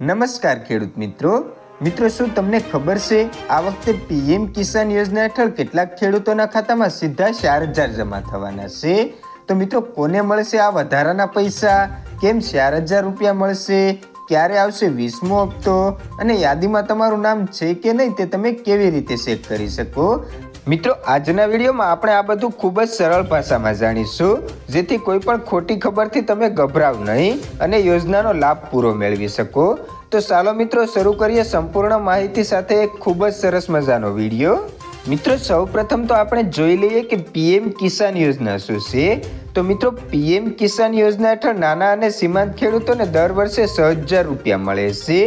નમસ્કાર ખેડૂત મિત્રો. મિત્રો, શું તમને ખબર છે, આ વખતે પીએમ કિસાન યોજના હેઠળ કેટલાક ખેડૂતોના ખાતામાં સીધા ચાર હજાર જમા થવાના છે? તો મિત્રો, કોને મળશે આ વધારાના પૈસા? કેમ ચાર હજાર રૂપિયા મળશે? ક્યારે આવશે વીસમો હપ્તો? અને યાદીમાં તમારું નામ છે કે નહીં તે તમે કેવી રીતે ચેક કરી શકો? મિત્રો, આજના વિડીયોમાં આપણે આ બધું ખૂબ જ સરળ ભાષામાં જાણીશું, જેથી કોઈ પણ ખોટી ખબરથી તમે ગભરાવ નહીં અને યોજનાનો લાભ પૂરો મેળવી શકો. તો ચાલો મિત્રો, શરૂ કરીએ સંપૂર્ણ માહિતી સાથે એક ખૂબ જ સરસ મજાનો વીડિયો. મિત્રો, સૌપ્રથમ તો આપણે જોઈ લઈએ કે પીએમ કિસાન યોજના શું છે. તો મિત્રો, પીએમ કિસાન યોજના હેઠળ નાના અને સીમાંત ખેડૂતોને દર વર્ષે છ હજાર રૂપિયા મળે છે.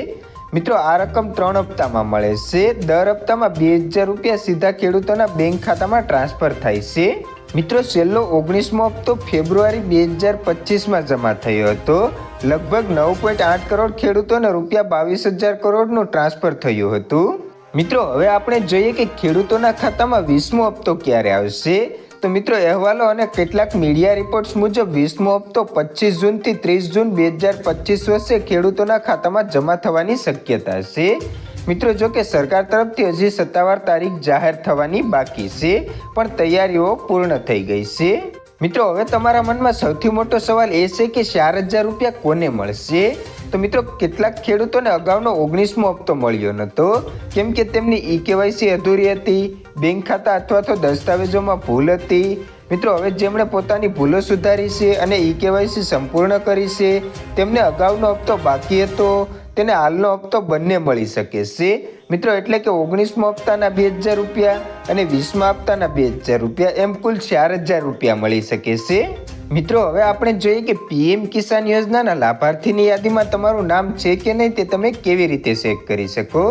મિત્રો, આ રકમ ત્રણ હપ્તામાં મળે છે. દર હપ્તામાં બે હજાર રૂપિયા સીધા ખેડૂતોના બેંક ખાતામાં ટ્રાન્સફર થાય છે. મિત્રો, છેલ્લો ઓગણીસમો હપ્તો ફેબ્રુઆરી બે હજાર પચીસમાં જમા થયો હતો. લગભગ નવ પોઈન્ટ આઠ કરોડ ખેડૂતોને રૂપિયા બાવીસ હજાર કરોડનું ટ્રાન્સફર થયું હતું. મિત્રો, હવે આપણે જોઈએ કે ખેડૂતોના ખાતામાં વીસમો હપ્તો ક્યારે આવશે? તો મિત્રો, અહેવાલો અને કેટલાક મીડિયા રિપોર્ટ્સ મુજબ વીસમો હપ્તો પચીસ જૂનથી ત્રીસ જૂન બે હજાર પચીસ વર્ષે ખેડૂતોના ખાતામાં જમા થવાની શક્યતા છે. મિત્રો, જો કે સરકાર તરફથી હજી સત્તાવાર તારીખ જાહેર થવાની બાકી છે, પણ તૈયારીઓ પૂર્ણ થઈ ગઈ છે. મિત્રો, હવે તમારા મનમાં સૌથી મોટો સવાલ એ છે કે ચાર હજાર રૂપિયા કોને મળશે? તો મિત્રો, કેટલાક ખેડૂતોને અગાઉનો ઓગણીસમો હપ્તો મળ્યો નહોતો કેમ કે તેમની ઈ કેવાયસી અધૂરી હતી, બેંક ખાતા અથવા તો દસ્તાવેજોમાં ભૂલ હતી. મિત્રો, હવે જેમણે પોતાની ભૂલો સુધારી છે અને ઈ કેવાયસી સંપૂર્ણ કરી છે, તેમને અગાઉનો હપ્તો બાકી હતો. તેને હાલનો હપ્તો બંને મળી શકે છે. મિત્રો, એટલે કે ઓગણીસમો હપ્તાના બે હજાર રૂપિયા અને વીસમા હપ્તાના બે હજાર રૂપિયા, એમ કુલ ચાર હજાર રૂપિયા મળી શકે છે. મિત્રો, હવે આપણે જોઈએ કે પીએમ કિસાન યોજનાના લાભાર્થીની યાદીમાં તમારું નામ છે કે નહીં તે તમે કેવી રીતે ચેક કરી શકો?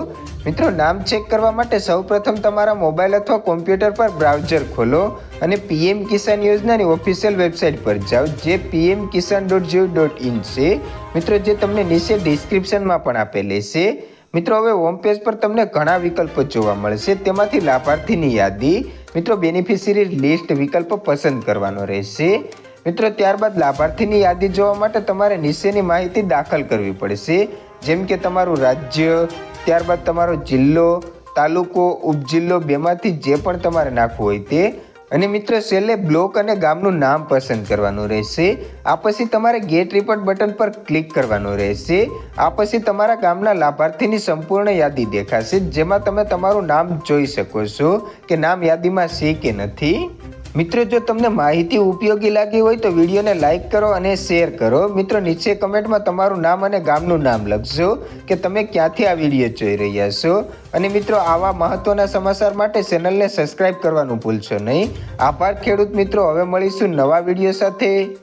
મિત્રો, નામ ચેક કરવા માટે સૌપ્રથમ તમારા મોબાઈલ અથવા કોમ્પ્યુટર પર બ્રાઉઝર ખોલો અને પીએમ કિસાન યોજનાની ઓફિશિયલ વેબસાઇટ પર જાઓ, જે પીએમ કિસાન ડોટ જીઓ ડોટ ઇન છે. મિત્રો, જે તમને નીચે ડિસ્ક્રિપ્શનમાં પણ આપેલી છે. મિત્રો, હવે હોમ પેજ પર તમને ઘણા વિકલ્પો જોવા મળશે. તેમાંથી લાભાર્થીની યાદી, મિત્રો બેનિફિશિયરી લિસ્ટ વિકલ્પ પસંદ કરવાનો રહેશે. મિત્રો, ત્યારબાદ લાભાર્થીની યાદી જોવા માટે તમારે નીચેની માહિતી દાખલ કરવી પડશે. જેમ કે તમારું રાજ્ય, ત્યારબાદ તમારો જિલ્લો, તાલુકો, ઉપજિલ્લો બેમાંથી જે પણ તમારે નાખવું હોય તે. અને મિત્રો, છેલ્લે બ્લોક અને ગામનું નામ પસંદ કરવાનું રહેશે. આ પછી તમારે ગેટ રિપોર્ટ બટન પર ક્લિક કરવાનું રહેશે. આ પછી તમારા ગામના લાભાર્થીની સંપૂર્ણ યાદી દેખાશે, જેમાં તમે તમારું નામ જોઈ શકો છો કે નામ યાદીમાં છે કે નથી. મિત્રો, જો તમને માહિતી ઉપયોગી લાગી હોય તો વિડીયોને લાઇક કરો અને શેર કરો. મિત્રો, નીચે કમેન્ટમાં તમારું નામ અને ગામનું નામ લખજો કે તમે ક્યાંથી આ વીડિયો જોઈ રહ્યા છો. અને મિત્રો, આવા મહત્વના સમાચાર માટે ચેનલને સબસ્ક્રાઇબ કરવાનું ભૂલશો નહીં. આભાર ખેડૂત મિત્રો, હવે મળીશું નવા વીડિયો સાથે.